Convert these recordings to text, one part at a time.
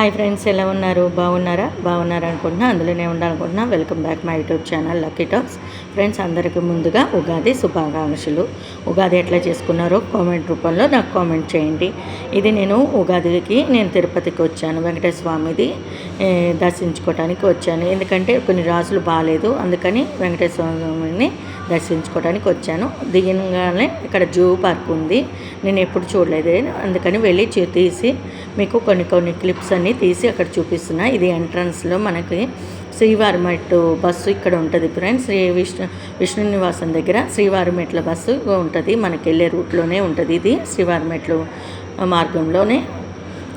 Hi friends ఎలా ఉన్నారు? బాగున్నారా? బాగున్నారా అనుకుంటున్నా. అందులోనే ఉండాలనుకుంటున్నా. Welcome back my YouTube channel Lucky Talks. Friends అందరికీ ముందుగా ఉగాది శుభాకాంక్షలు. ఉగాది ఎట్లా చేసుకున్నారో కామెంట్ రూపంలో నాకు కామెంట్ చేయండి. ఇది నేను ఉగాదికి నేను తిరుపతికి వచ్చాను. వెంకటేశ్వర స్వామిది. దర్శించుకోవడానికి వచ్చాను. ఎందుకంటే కొన్ని రాసులు బాగాలేదు అందుకని వెంకటేశ్వర స్వామిని దర్శించుకోవడానికి వచ్చాను. దిగగానే ఇక్కడ జూ పార్క్ ఉంది. నేను ఎప్పుడు చూడలేదు. అందుకని వెళ్ళి చూ తీసి మీకు కొన్ని కొన్ని క్లిప్స్ అన్నీ తీసి అక్కడ చూపిస్తున్నా. ఇది ఎంట్రన్స్లో మనకి శ్రీవారిమెట్టు బస్సు ఇక్కడ ఉంటుంది ఫ్రెండ్స్. శ్రీ విష్ణు విష్ణు నివాసం దగ్గర శ్రీవారిమెట్ల బస్సు ఉంటుంది. మనకి వెళ్ళే రూట్లోనే ఉంటుంది ఇది శ్రీవారిమెట్లు మార్గంలోనే.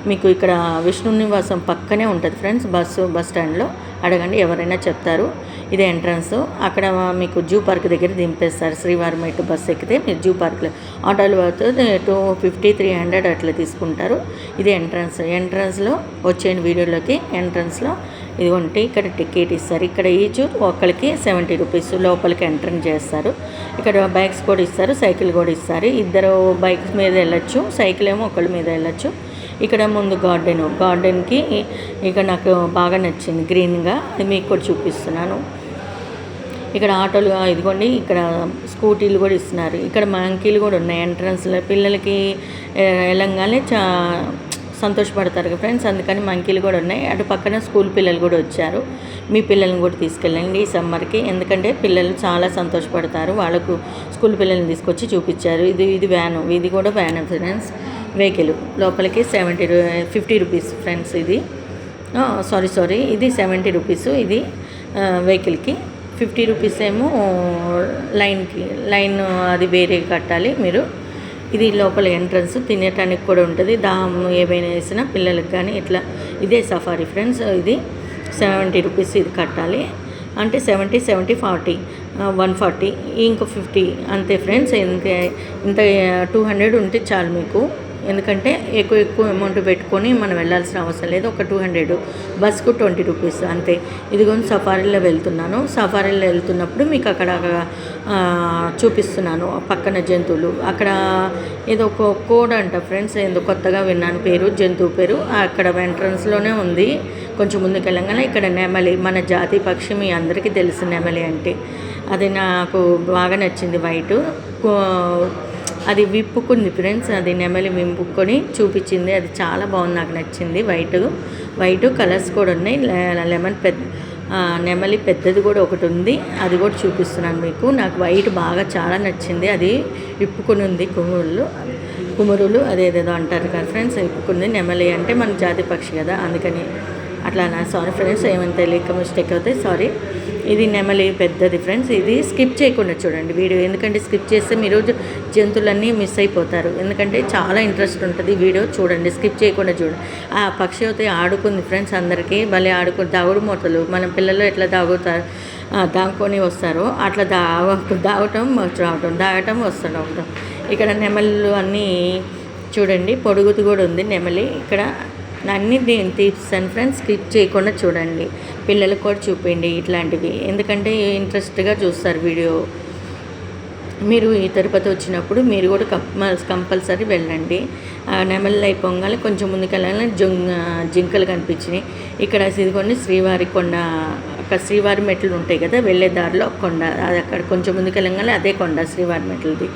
మీకు ఇక్కడ విష్ణు నివాసం పక్కనే ఉంటుంది ఫ్రెండ్స్ బస్సు బస్ స్టాండ్లో అడగండి ఎవరైనా చెప్తారు. ఇదే ఎంట్రన్స్ అక్కడ మీకు జూ పార్క్ దగ్గర దింపేస్తారు. శ్రీవారి మెట్టు బస్సు ఎక్కితే మీరు జూ పార్క్లో ఆటోలు పోతే టూ ఫిఫ్టీ త్రీ హండ్రెడ్ అట్లా తీసుకుంటారు. ఇది ఎంట్రన్స్ ఎంట్రన్స్లో వచ్చే వీడియోలోకి. ఎంట్రన్స్లో ఇది ఉంటే ఇక్కడ టికెట్ ఇస్తారు. ఇక్కడ ఈచ్ ఒక్కరికి సెవెంటీ రూపీస్ లోపలికి ఎంటర్ చేస్తారు. ఇక్కడ బైక్స్ కూడా ఇస్తారు సైకిల్ కూడా ఇస్తారు. ఇద్దరు బైక్స్ మీద వెళ్ళొచ్చు సైకిల్ ఏమో ఒకళ్ళ మీద వెళ్ళొచ్చు. ఇక్కడ ముందు గార్డెన్ గార్డెన్కి ఇక్కడ నాకు బాగా నచ్చింది గ్రీన్గా. అది మీకు కూడా చూపిస్తున్నాను. ఇక్కడ ఆటోలు ఇదిగోండి ఇక్కడ స్కూటీలు కూడా ఇస్తున్నారు. ఇక్కడ మంకీలు కూడా ఉన్నాయి. ఎంట్రన్స్లో పిల్లలకి వెళ్ళంగానే చా సంతోషపడతారు కదా ఫ్రెండ్స్. అందుకని మంకీలు కూడా ఉన్నాయి. అటు పక్కన స్కూల్ పిల్లలు కూడా వచ్చారు. మీ పిల్లల్ని కూడా తీసుకెళ్ళండి ఈ సమ్మర్కి. ఎందుకంటే పిల్లలు చాలా సంతోషపడతారు. వాళ్ళకు స్కూల్ పిల్లల్ని తీసుకొచ్చి చూపించారు. ఇది ఇది వ్యాను. ఇది కూడా వ్యాన్ ఫ్రెండ్స్. వెహికల్. లోపలికి సెవెంటీ ఫిఫ్టీ రూపీస్ ఫ్రెండ్స్ ఇది. సారీ సారీ ఇది సెవెంటీ రూపీస్ ఇది వెహికల్కి. ఫిఫ్టీ రూపీస్ ఏమో లైన్కి లైన్ అది వేరే కట్టాలి మీరు. ఇది లోపల ఎంట్రన్స్ తినేటానికి కూడా ఉంటుంది. దాహం ఏమైనా వేసినా పిల్లలకి కానీ ఇట్లా ఇదే సఫారీ ఫ్రెండ్స్ ఇది. సెవెంటీ రూపీస్ ఇది కట్టాలి. అంటే seventy seventy forty one forty ఇంకో ఫిఫ్టీ అంతే ఫ్రెండ్స్. ఇంత ఇంత టూ హండ్రెడ్ ఉంటే చాలు మీకు. ఎందుకంటే ఎక్కువ ఎక్కువ అమౌంట్ పెట్టుకొని మనం వెళ్ళాల్సిన అవసరం లేదు. ఒక టూ హండ్రెడ్ బస్కు ట్వంటీ రూపీస్ అంతే. ఇదిగోని సఫారీలో వెళ్తున్నాను. సఫారీలో వెళ్తున్నప్పుడు మీకు అక్కడ చూపిస్తున్నాను. పక్కన జంతువులు. అక్కడ ఏదో ఒక కోడ్ అంట ఫ్రెండ్స్ ఏదో కొత్తగా విన్నాను పేరు జంతువు పేరు. అక్కడ ఎంట్రన్స్లోనే ఉంది. కొంచెం ముందుకు వెళ్ళంగానే ఇక్కడ నెమలి మన జాతి పక్షి మీ అందరికీ తెలుసు నెమలి అంటే. అది నాకు బాగా నచ్చింది వైట్. అది విప్పుకుంది ఫ్రెండ్స్. అది నెమలి విప్పుకొని చూపించింది. అది చాలా బాగుంది. నాకు నచ్చింది. వైట్ వైట్ కలర్స్ కూడా ఉన్నాయి. లెమన్ పెద్ద నెమలి పెద్దది కూడా ఒకటి ఉంది. అది కూడా చూపిస్తున్నాను మీకు. నాకు వైట్ బాగా చాలా నచ్చింది. అది విప్పుకొని ఉంది కుమురులు. కుమురులు అదేదేదో అంటారు కదా ఫ్రెండ్స్. విప్పుకుంది. నెమలి అంటే మన జాతి పక్షి కదా. అందుకని అట్లా నా సారీ ఫ్రెండ్స్ ఏమైనా తెలియక మిస్టేక్ అవుతాయి సారీ ఇది నెమలి పెద్దది ఫ్రెండ్స్ ఇది స్కిప్ చేయకుండా చూడండి వీడియో. ఎందుకంటే స్కిప్ చేస్తే మీరు జంతువులన్నీ మిస్ అయిపోతారు. ఎందుకంటే చాలా ఇంట్రెస్ట్ ఉంటుంది వీడియో చూడండి స్కిప్ చేయకుండా చూడండి. ఆ పక్షి అయితే ఆడుకుంది ఫ్రెండ్స్ అందరికీ. భలే ఆడుకు దాగుడు మూతలు. మన పిల్లలు ఎట్లా దాగుతారు? దాగుకొని వస్తారో. అట్లా దావ దాగటం రావటం దాగటం వస్తడం ఇక్కడ నెమళ్ళు అన్నీ చూడండి. పొడుగుతు కూడా ఉంది నెమలి. ఇక్కడ అన్నీ నేను తీస్తాను ఫ్రెండ్స్ స్కిప్ చేయకుండా చూడండి. పిల్లలకు కూడా చూపించండి ఇట్లాంటివి. ఎందుకంటే ఇంట్రెస్ట్గా చూస్తారు వీడియో. మీరు ఈ తిరుపతి వచ్చినప్పుడు మీరు కూడా కంపల్ కంపల్సరీ వెళ్ళండి. నెమలి అయిపోగానే కొంచెం ముందుకెళ్ళాలని జొంగ జింకలు కనిపించినాయి. ఇక్కడ ఇదిగోండి శ్రీవారి కొండ. అక్కడ శ్రీవారి మెట్లు ఉంటాయి కదా వెళ్ళే దారిలో కొండ. అది అక్కడ కొంచెం ముందుకెళ్ళగానే అదే కొండ శ్రీవారి మెట్లది.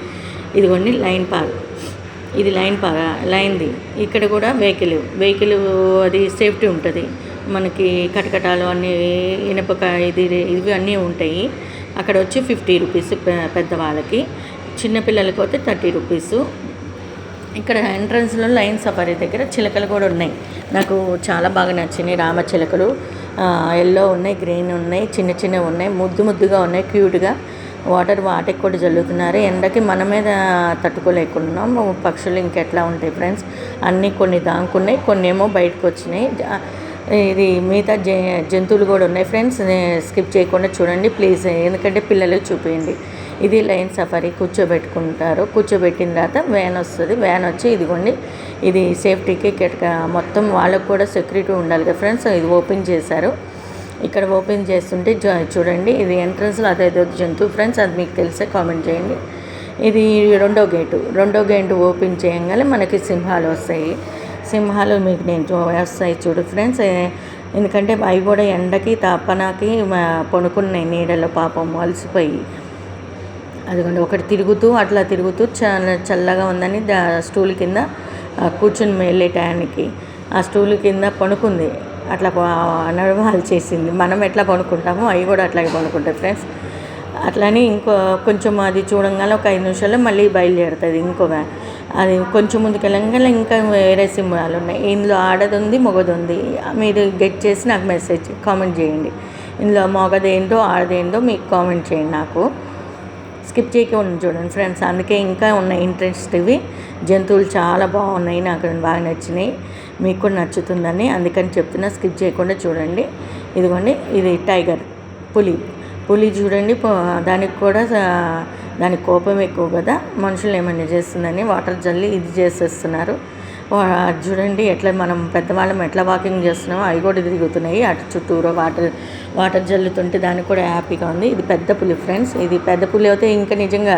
ఇదిగోండి లైన్ పార్క్. ఇది లైన్ పా లైన్ది. ఇక్కడ కూడా వెహికల్ వెహికల్ అది సేఫ్టీ ఉంటుంది. మనకి కటకటాలు అన్నీ ఇనపక ఇది ఇవి అన్నీ ఉంటాయి. అక్కడ వచ్చి ఫిఫ్టీ రూపీస్ పెద్దవాళ్ళకి. చిన్నపిల్లలకి అయితే థర్టీ రూపీస్. ఇక్కడ ఎంట్రన్స్లో లైన్ సఫారీ దగ్గర చిలకలు కూడా ఉన్నాయి. నాకు చాలా బాగా నచ్చినాయి రామ చిలకలు. ఎల్లో ఉన్నాయి గ్రీన్ ఉన్నాయి చిన్న చిన్నవి ఉన్నాయి ముద్దు ముద్దుగా ఉన్నాయి క్యూట్గా. వాటర్ వాటికి కూడా జల్లుతున్నారు ఎండకి మన మీద తట్టుకోలేకున్నాం. పక్షులు ఇంకెట్లా ఉంటాయి ఫ్రెండ్స్? అన్నీ కొన్ని దాంకున్నాయి కొన్ని ఏమో బయటకు వచ్చినాయి ఇది మిగతా జ జంతువులు కూడా ఉన్నాయి ఫ్రెండ్స్. స్కిప్ చేయకుండా చూడండి ప్లీజ్. ఎందుకంటే పిల్లలకు చూపించండి ఇది లైన్ సఫారీ కూర్చోబెట్టుకుంటారు. కూర్చోబెట్టిన తర్వాత వ్యాన్ వస్తుంది. వ్యాన్ వచ్చి ఇదిగోండి ఇది సేఫ్టీకి ఇక్కడ మొత్తం వాళ్ళకు కూడా సెక్యూరిటీ ఉండాలి కదా ఫ్రెండ్స్. ఇది ఓపెన్ చేశారు. ఇక్కడ ఓపెన్ చేస్తుంటే జ- చూడండి ఇది ఎంట్రన్స్లో అదేదో జంతువు ఫ్రెండ్స్ అది మీకు తెలిసే కామెంట్ చేయండి. ఇది రెండో గేటు. రెండో గేటు ఓపెన్ చేయగానే మనకి సింహాలు వస్తాయి. సింహాలు మీకు నేను వస్తాయి చూడు ఫ్రెండ్స్. ఎందుకంటే అవి కూడా ఎండకి తపనకి మా- పడుకున్నాయి నీడలో పాపం అలసిపోయి. అదిగోండి ఒకటి తిరుగుతూ అట్లా తిరుగుతూ చాలా చల్లగా ఉందని దా స్టూల్ కింద కూర్చుని వెళ్ళే టయానికి. ఆ స్టూల్ కింద పడుకుంది. అట్లా నడవాలి చేసింది. మనం ఎట్లా పడుకుంటామో అవి కూడా అట్లాగే పడుకుంటాయి ఫ్రెండ్స్ అట్లానే ఇంకో కొంచెం అది చూడంగానే ఒక ఐదు నిమిషాల్లో మళ్ళీ బయలుదేరుతుంది ఇంకొక అది కొంచెం ముందుకు వెళ్ళంగానే ఇంకా వేరే సింహాలు ఉన్నాయి. ఇందులో ఆడది ఉంది మొగది ఉంది మీరు గెట్ చేసి నాకు మెసేజ్ కామెంట్ చేయండి. ఇందులో మొగదేంటో ఆడదేంటో మీకు కామెంట్ చేయండి నాకు. స్కిప్ చేయకుండా చూడండి ఫ్రెండ్స్ అందుకే ఇంకా ఉన్నాయి ఇంట్రెస్ట్ ఇవి. జంతువులు చాలా బాగున్నాయి నాకు బాగా నచ్చినాయి. మీకు కూడా నచ్చుతుందని అందుకని చెప్తున్నా. స్కిప్ చేయకుండా చూడండి. ఇదిగోండి ఇది టైగర్ పులి. పులి చూడండి పో- దానికి కూడా దానికి కోపం ఎక్కువ కదా. మనుషులు ఏమైనా చేస్తుందని వాటర్ జల్లి ఇది చేసేస్తున్నారు. చూడండి ఎట్లా మనం పెద్దవాళ్ళం ఎట్లా వాకింగ్ చేస్తున్నామో అవి కూడా తిరుగుతున్నాయి. అటు చుట్టూరు వాటర్ వాటర్ జల్లుతుంటే దానికి కూడా హ్యాపీగా ఉంది. ఇది పెద్ద పులి ఫ్రెండ్స్ ఇది పెద్ద పులి అయితే ఇంకా నిజంగా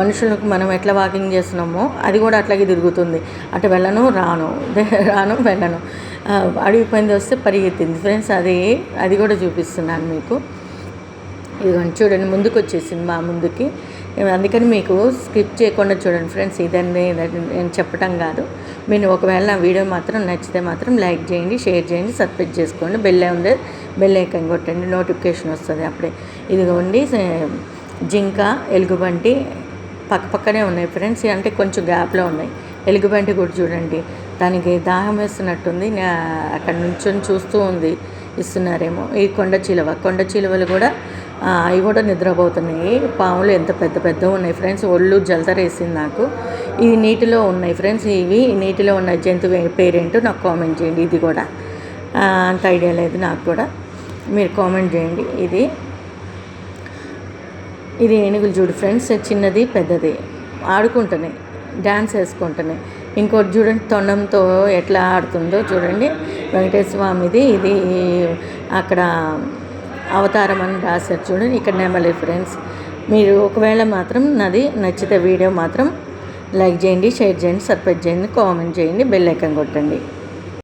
మనుషులకు మనం ఎట్లా వాకింగ్ చేస్తున్నామో అది కూడా అట్లాగే తిరుగుతుంది. అటు వెళ్ళను రాను. రాను వెళ్ళను. అడిగిపోయింది అడవి వస్తే పరిగెత్తింది. ఫ్రెండ్స్ అది అది కూడా చూపిస్తున్నాను మీకు. ఇదిగోండి చూడండి ముందుకు వచ్చేసింది మా ముందుకి. అందుకని మీకు స్కిప్ చేయకుండా చూడండి ఫ్రెండ్స్ ఇదండి ఇదండి నేను చెప్పటం కాదు. మీరు ఒకవేళ నా వీడియో మాత్రం నచ్చితే మాత్రం లైక్ చేయండి షేర్ చేయండి సబ్స్క్రైబ్ చేసుకోండి. బెల్ ఉంది బెల్ ఐకన్ కొట్టండి నోటిఫికేషన్ వస్తుంది అప్పుడే. ఇదిగోండి జింక ఎలుగుబంటి పక్క పక్కనే ఉన్నాయి ఫ్రెండ్స్. అంటే కొంచెం గ్యాప్లో ఉన్నాయి. ఎలుగుబంటి కూడా చూడండి. దానికి దాహం వేస్తున్నట్టుంది. అక్కడ నుంచొని చూస్తూ ఉంది ఇస్తున్నారేమో. ఈ కొండ చిలువ కొండ చిలువలు కూడా అవి కూడా నిద్రపోతున్నాయి. పాములు ఎంత పెద్ద పెద్ద ఉన్నాయి ఫ్రెండ్స్. ఒళ్ళు జలతరేసింది నాకు. ఇవి నీటిలో ఉన్నాయి ఫ్రెండ్స్ ఇవి నీటిలో ఉన్న జంతువు పేరేంటో నాకు కామెంట్ చేయండి ఇది కూడా. అంత ఐడియా లేదు నాకు కూడా. మీరు కామెంట్ చేయండి ఇది. ఇది ఏనుగులు చూడు ఫ్రెండ్స్ చిన్నది పెద్దది. ఆడుకుంటున్నాయి డ్యాన్స్ వేసుకుంటున్నాయి ఇంకోటి చూడండి తొండంతో ఎట్లా ఆడుతుందో చూడండి. వెంకటేశ్వర స్వామిది ఇది అక్కడ అవతారం అని రాశారు చూడండి. ఇక్కడ నెమలి ఫ్రెండ్స్. మీరు ఒకవేళ మాత్రం నాది నచ్చితే వీడియో మాత్రం లైక్ చేయండి షేర్ చేయండి సబ్స్క్రైబ్ చేయండి కామెంట్ చేయండి బెల్ ఐకాన్ కొట్టండి.